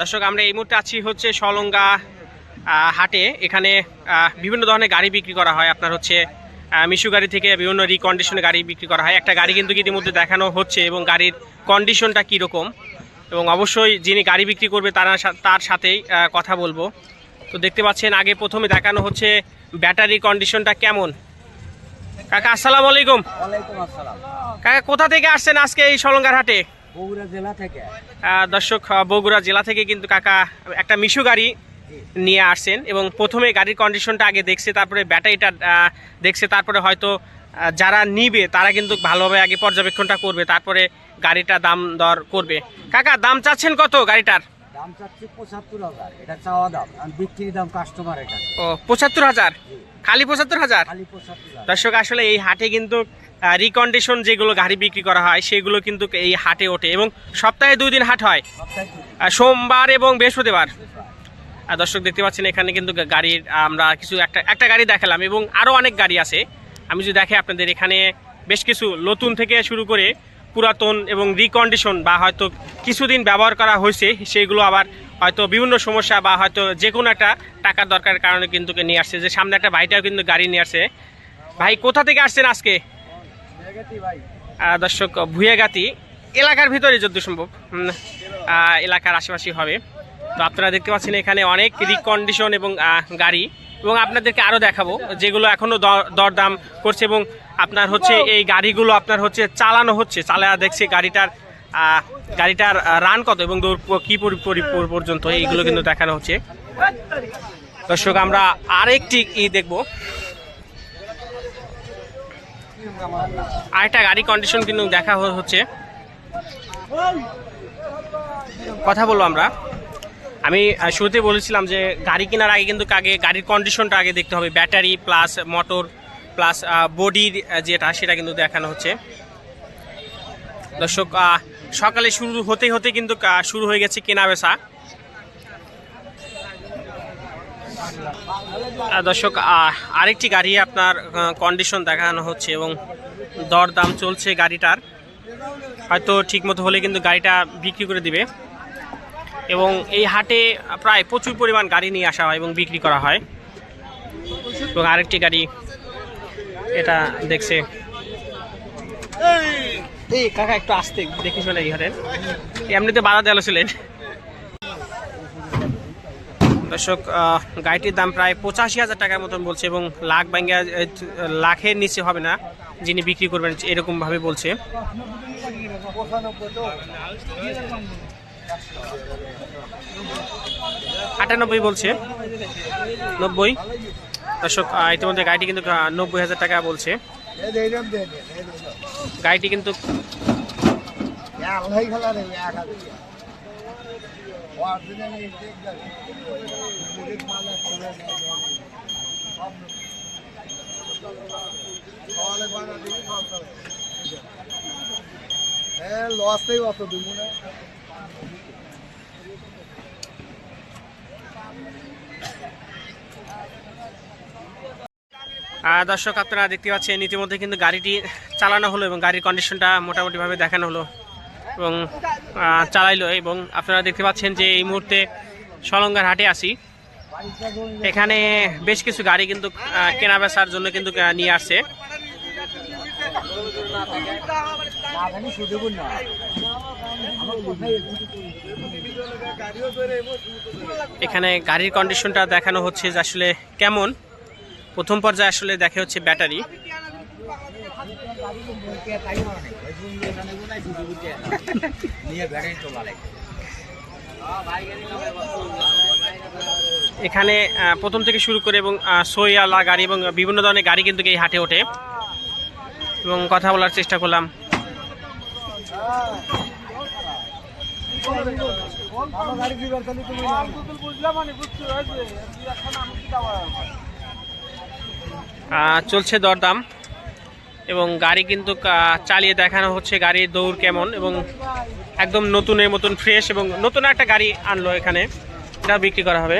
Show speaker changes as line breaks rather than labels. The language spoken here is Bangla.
দর্শক, আমরা এই মুহূর্তে আছি হচ্ছে সলঙ্গা হাটে। এখানে বিভিন্ন ধরনের গাড়ি বিক্রি করা হয়। আপনার হচ্ছে মিশু গাড়ি থেকে বিভিন্ন রিকন্ডিশনে গাড়ি বিক্রি করা হয়। একটা গাড়ি কিন্তু ইতিমধ্যে দেখানো হচ্ছে এবং গাড়ির কন্ডিশনটা কীরকম। এবং অবশ্যই যিনি গাড়ি বিক্রি করবে, তারা তার সাথেই কথা বলব। তো দেখতে পাচ্ছেন, আগে প্রথমে দেখানো হচ্ছে ব্যাটারি কন্ডিশনটা কেমন? কাকা আসসালামু আলাইকুম। কাকা কোথা থেকে আসছেন আজকে এই সলঙ্গার হাটে?
বগুড়া জেলা থেকে।
দর্শক বগুড়া জেলা থেকে কিন্তু কাকা একটা মিশু গাড়ি নিয়ে আসছেন এবং প্রথমে গাড়ির কন্ডিশনটা আগে দেখছে তারপরে ব্যাটারিটা দেখছে তারপরে হয়তো যারা নিবে তারা কিন্তু ভালোভাবে আগে পর্যবেক্ষণটা করবে তারপরে গাড়িটা দাম দর করবে। কাকা দাম চাচ্ছেন কত গাড়িটার?
দাম চাচ্ছি পঁচাত্তর হাজার। এটা চাওয়া দাম বিক্রির দাম কাস্টমার এটা
ও পঁচাত্তর হাজার? খালি পঁচাত্তর হাজার? দর্শক আসলে এই হাটে কিন্তু রিকন্ডিশন যেগুলো গাড়ি বিক্রি করা হয় সেগুলো কিন্তু এই হাটে ওঠে এবং সপ্তাহে দুই দিন হাট হয়। সোমবার এবং বৃহস্পতিবার। দর্শক দেখতে পাচ্ছেন এখানে কিন্তু গাড়ির আমরা কিছু একটা একটা গাড়ি দেখালাম এবং আরও অনেক গাড়ি আছে। আমি যদি দেখে আপনাদের এখানে বেশ কিছু নতুন থেকে শুরু করে পুরাতন এবং রিকন্ডিশন বা হয়তো কিছুদিন ব্যবহার করা হয়েছে, সেইগুলো আবার হয়তো বিভিন্ন সমস্যা বা হয়তো যে কোনো একটা টাকার দরকারের কারণে কিন্তু নিয়ে আসছে। যে সামনে একটা ভাইটাও কিন্তু গাড়ি নিয়ে আসছে। ভাই, কোথা থেকে আসছেন আজকে? দর্শক ভুয়েগাতি এলাকার ভিতরে যত সম্ভব। এলাকার আশেপাশে হবে। তো আপনারা দেখতে পাচ্ছেন এখানে অনেক রিকন্ডিশন এবং গাড়ি। এবং আপনাদেরকে আরও দেখাবো যেগুলো এখনও দরদাম করছে এবং আপনার হচ্ছে এই গাড়িগুলো আপনার হচ্ছে চালানো হচ্ছে। চালা দেখছি গাড়িটার গাড়িটার রান কত এবং দৌড় পরি- পর্যন্ত এইগুলো কিন্তু দেখানো হচ্ছে। দর্শক আমরা আরেকটি ই দেখব। আরেকটা গাড়ি কন্ডিশন কিন্তু দেখা হচ্ছে। কথা বলব আমরা। আমি শুরুতে বলেছিলাম যে গাড়ি কেনার আগে কিন্তু আগে গাড়ির কন্ডিশনটা আগে দেখতে হবে। ব্যাটারি প্লাস মোটর প্লাস বডির যেটা সেটা কিন্তু দেখানো হচ্ছে। দর্শক সকালে শুরু হতে হতে কিন্তু শুরু হয়ে গেছে কেনা বেচা। দর্শক আরেকটি গাড়ি আপনার কন্ডিশন দেখানো হচ্ছে এবং দর দাম চলছে গাড়িটার। হয়তো ঠিকমতো হলে কিন্তু গাড়িটা বিক্রি করে দিবে। এবং এই হাটে প্রায় প্রচুর পরিমাণ গাড়ি নিয়ে আসা হয় এবং বিক্রি করা হয়। এবং আরেকটি গাড়ি এটা দেখছে। এই কাকা একটু আসতে শুনে এই হাটের এমনিতে বাধা দেওয়া ছিলেন দর্শক গাড়িটির দাম প্রায় পঁচাশি হাজার টাকার মতন বলছে এবং লাখ ব্যাঙ্গা লাখের নিচে হবে না, যিনি বিক্রি করবেন এরকমভাবে বলছে। আটানব্বই বলছে। নব্বই। দর্শক ইতিমধ্যে গাড়িটি কিন্তু নব্বই হাজার টাকা বলছে। গাড়িটি কিন্তু
লস নেই অত
দর্শক, আপনারা দেখতে পাচ্ছেন, ইতিমধ্যে কিন্তু গাড়িটি চালানো হলো এবং গাড়ির কন্ডিশনটা মোটামুটিভাবে দেখানো হলো এবং চালাইলো এবং আপনারা দেখতে পাচ্ছেন যে এই মুহূর্তে সলঙ্গার হাটে আসি এখানে বেশ কিছু গাড়ি কিন্তু কেনা বেচার জন্য কিন্তু নিয়ে আসছে। এখানে গাড়ির কন্ডিশনটা দেখানো হচ্ছে যে আসলে কেমন। প্রথম পর্যায়ে আসলে দেখা হচ্ছে ব্যাটারি। এখানে প্রথম থেকে শুরু করে এবং সইয়ালা গাড়ি এবং বিভিন্ন ধরনের গাড়ি কিন্তু এই হাটে ওঠে। এবং কথা বলার চেষ্টা করলাম।
বুঝলাম মানে
আহ, চলছে দরদাম এবং গাড়ি কিন্তু চালিয়ে দেখানো হচ্ছে গাড়ির দৌড় কেমন এবং একদম নতুনের মতন ফ্রেশ এবং নতুন একটা গাড়ি আনলো এখানে। এটা বিক্রি করা হবে।